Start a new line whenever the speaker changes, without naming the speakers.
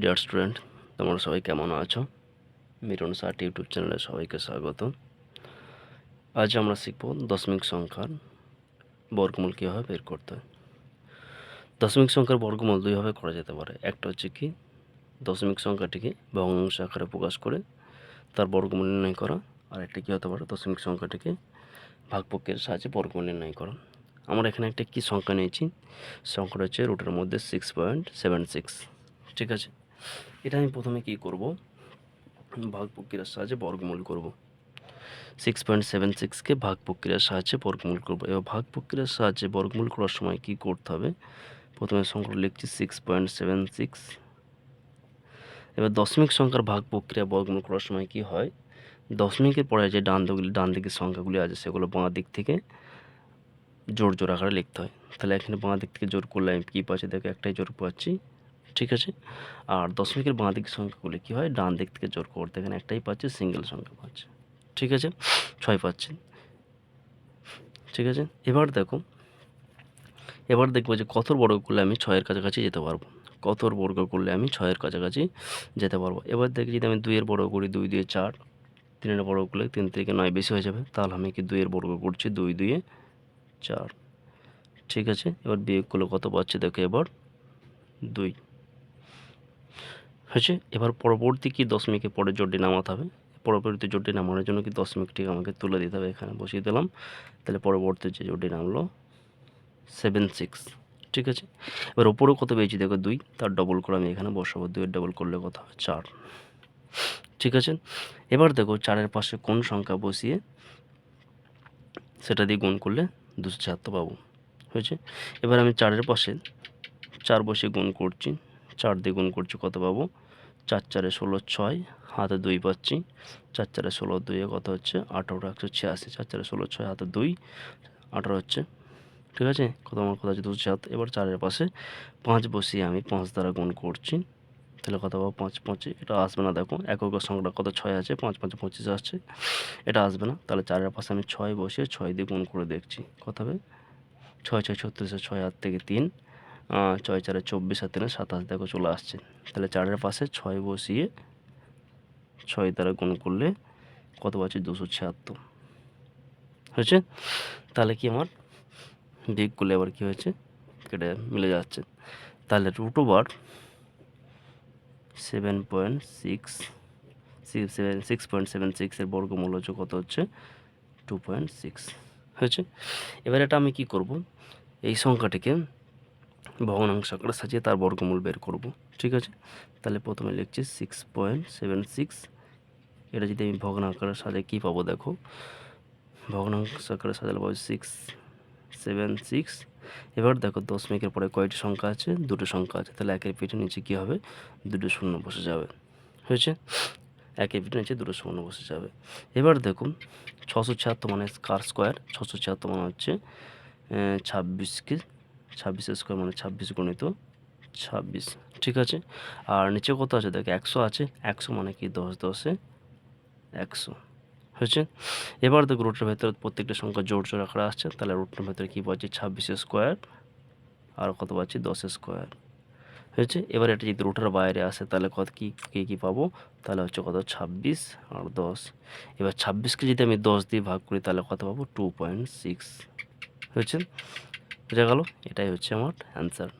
Dear student তোমরা সবাই কেমন আছো? মিরন সাট ইউটিউব চ্যানেলে সবাইকে স্বাগত। আজ আমরা শিখব দশমিক সংখ্যার বর্গমূল কীভাবে বের করতে হয়। দশমিক সংখ্যার বর্গমূল দুইভাবে করা যেতে পারে। একটা হচ্ছে কি, দশমিক সংখ্যাটিকে ভগ্নাংশ আকারে প্রকাশ করে তার বর্গমূল নির্ণয় করা, আর একটা কী হতে পারে, দশমিক সংখ্যাটিকে ভাগপক্ষের সাহায্যে বর্গমূল নির্ণয় করা। আমরা এখানে একটা কী সংখ্যা নিয়েছি? সংখ্যাটা হচ্ছে রুটের মধ্যে সিক্স পয়েন্ট সেভেন সিক্স ঠিক আছে? এটা আমি প্রথমে কি করব? ভাগ প্রক্রিয়ার সাহায্যে বর্গমূল করব। সিক্স পয়েন্ট সেভেন সিক্সকে ভাগ প্রক্রিয়ার সাহায্যে বর্গমূল করব। এবার ভাগ প্রক্রিয়ার সাহায্যে বর্গমূল করার সময় কি করতে হবে? প্রথমে সংখ্যা লিখছি সিক্স পয়েন্ট সেভেন সিক্স এবার দশমিক সংখ্যার ভাগ প্রক্রিয়া বর্গমূল করার সময় কি হয়? দশমিকের পরে যে ডান দিকগুলি ডান দিকের সংখ্যাগুলি আছে, সেগুলো বাঁ দিক থেকে জোর জোর আকারে লিখতে হয়। তাহলে এখানে বাঁ দিক থেকে জোর করলে আমি কী পাচ্ছি? দেখো একটাই জোর পাচ্ছি। ঠিক আছে? আর দশমিকের বাঁ দিকের সংখ্যাগুলি কী হয়? ডান দিক থেকে জোর করতে এখানে একটাই পাচ্ছে, সিঙ্গেল সংখ্যা পাচ্ছে। ঠিক আছে? ছয় পাচ্ছি। ঠিক আছে? এবার দেখো, এবার দেখব যে কত বর্গ করলে আমি ছয়ের কাছাকাছি যেতে পারব। কত বর্গ করলে আমি ছয়ের কাছাকাছি যেতে পারব? এবার দেখি যদি আমি দুইয়ের বর্গ করি, দুই দুয়ে চার, তিনের বর্গ করলে তিন থেকে নয় বেশি হয়ে যাবে। তাহলে আমি কি দুইয়ের বর্গ করছি? দুই দুইয়ে চার। ঠিক আছে? এবার বিয়োগ করলে কত পাচ্ছি? দেখো এবার দুই। হয়েছে। এবার পরবর্তী কি দশমিকে পরে জোরটি নামাতে হবে? পরবর্তী জোরটি নামানোর জন্য কি দশমিকটিকে আমাকে তুলে দিতে হবে? এখানে বসিয়ে দিলাম। তাহলে পরবর্তী যে জোরটি নামলো সেভেন সিক্স ঠিক আছে? এবার ওপরেও কত পেয়েছি? দেখো দুই। তার ডবল করে আমি এখানে বসাবো। দুইয়ের ডবল করলে কত হবে? চার। ঠিক আছে? এবার দেখো চারের পাশে কোন সংখ্যা বসিয়ে সেটা দিয়ে গুণ করলে দুশো ছিয়াত্তর পাবো। হয়েছে? এবার আমি চারের পাশে চার বসে গুণ করছি। চার দিয়ে গুণ করছি কত পাবো? চার চারে ষোলো ছয়, হাতে দুই পাচ্ছি। চার চারে ষোলো দুইয়ে কত হচ্ছে? আঠারো, একশো ছিয়াশি। চার চারে ষোলো ছয়, হাতে দুই, আঠারো হচ্ছে। ঠিক আছে? কত আমার কথা হচ্ছে? দুশো ছিয়াত্তর। এবার চারের পাশে পাঁচ বসিয়ে আমি পাঁচ দ্বারা গুণ করছি। তাহলে কত পাবো? পাঁচ, পঁচিশ। এটা আসবে না, দেখো। একক সংখ্যা কত? ছয় আছে। পাঁচ পাঁচ পঁচিশ আসছে। এটা আসবে না। তাহলে চারের পাশে আমি ছয় বসিয়ে ছয় দিয়ে গুণ করে দেখছি। কত হবে? ছয় ছয়, ছত্রিশে, ছয় হাত থেকে তিন। ছয় চারে চব্বিশ আর তিনে সাতাশ দেখো চলে আসছে। তাহলে চারের পাশে ছয় বসিয়ে ছয় দ্বারা গুণ করলে কত পাচ্ছি? দুশো ছিয়াত্তর। হয়েছে? তাহলে কি আমার বিগ করলে আবার কী হয়েছে? কেটে মিলে যাচ্ছে। তাহলে root over seven point six six seven six point seven সিক্সের বর্গমূল হচ্ছে কত হচ্ছে? টু পয়েন্ট সিক্স হয়েছে? এবার এটা আমি কি করব? এই সংখ্যাটিকে ভগ্নাংশ সাজিয়ে তার বর্গমূল বের করব, ঠিক আছে? তাহলে প্রথমে লিখছি সিক্স পয়েন্ট সেভেন সিক্স এটা যদি আমি ভগ্নাকারে সাজাই, কী পাবো দেখো? ভগ্নাংশ আকারে সাজালে পাবো সিক্স সেভেন সিক্স এবার দেখো দশমিকের পরে কয়টি সংখ্যা আছে? দুটো সংখ্যা আছে। তাহলে একের পিঠে নিচে কী হবে? দুটো শূন্য বসে যাবে। হয়েছে? একের পিঠে নিচে দুটো শূন্য বসে যাবে। এবার দেখুন ছশো ছিয়াত্তর মানে কার স্কোয়ার ছশো ছিয়াত্তর মানে হচ্ছে ছাব্বিশকে ছাব্বিশের স্কোয়ার মানে ছাব্বিশ গণিত ছাব্বিশ, ঠিক আছে? আর নিচে কত আছে? দেখো, একশো আছে। একশো মানে কি? দশ, দশে একশো, হয়েছে? এবার দেখো রুটের ভেতরে প্রত্যেকটা সংখ্যা জোর জোর আকারে আসছে। তাহলে রুটের ভেতরে কী পাচ্ছি? ছাব্বিশের স্কোয়ার। আর কত পাচ্ছি? দশের স্কোয়ার, হয়েছে? এবার এটা যদি রুটের বাইরে আসে, তাহলে কত কী কী কী পাবো? তাহলে হচ্ছে কত? ছাব্বিশ আর দশ। এবার ছাব্বিশকে যদি আমি দশ দিয়ে ভাগ করি, তাহলে কত পাবো? টু পয়েন্ট সিক্স হয়েছে? বোঝা গেল এটাই হচ্ছে আমার অ্যান্সার